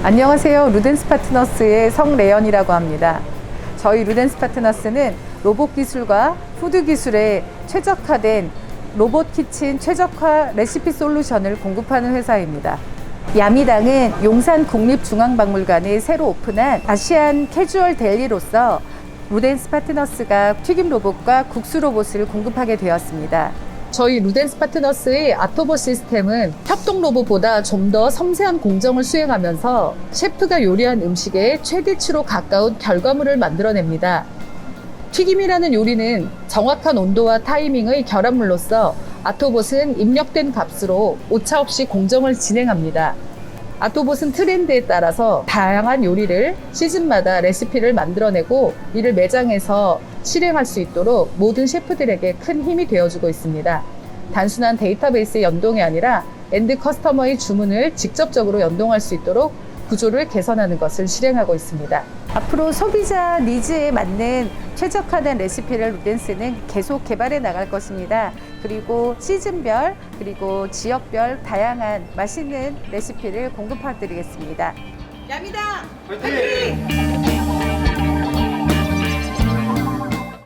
안녕하세요. 루덴스 파트너스의 성래연이라고 합니다. 저희 루덴스 파트너스는 로봇 기술과 푸드 기술에 최적화된 로봇 키친 최적화 레시피 솔루션을 공급하는 회사입니다. 야미당은 용산 국립중앙박물관에 새로 오픈한 아시안 캐주얼 델리로서 루덴스 파트너스가 튀김 로봇과 국수 로봇을 공급하게 되었습니다. 저희 루덴스 파트너스의 아토보 시스템은 협동 로봇보다 좀 더 섬세한 공정을 수행하면서 셰프가 요리한 음식에 최대치로 가까운 결과물을 만들어냅니다. 튀김이라는 요리는 정확한 온도와 타이밍의 결합물로서 아토봇은 입력된 값으로 오차 없이 공정을 진행합니다. 아토봇은 트렌드에 따라서 다양한 요리를 시즌마다 레시피를 만들어내고 이를 매장에서 실행할 수 있도록 모든 셰프들에게 큰 힘이 되어주고 있습니다. 단순한 데이터베이스 연동이 아니라 엔드 커스터머의 주문을 직접적으로 연동할 수 있도록 구조를 개선하는 것을 실행하고 있습니다. 앞으로 소비자 니즈에 맞는 최적화된 레시피를 루덴스는 계속 개발해 나갈 것입니다. 그리고 시즌별 그리고 지역별 다양한 맛있는 레시피를 공급해 드리겠습니다. 야미다! 화이팅!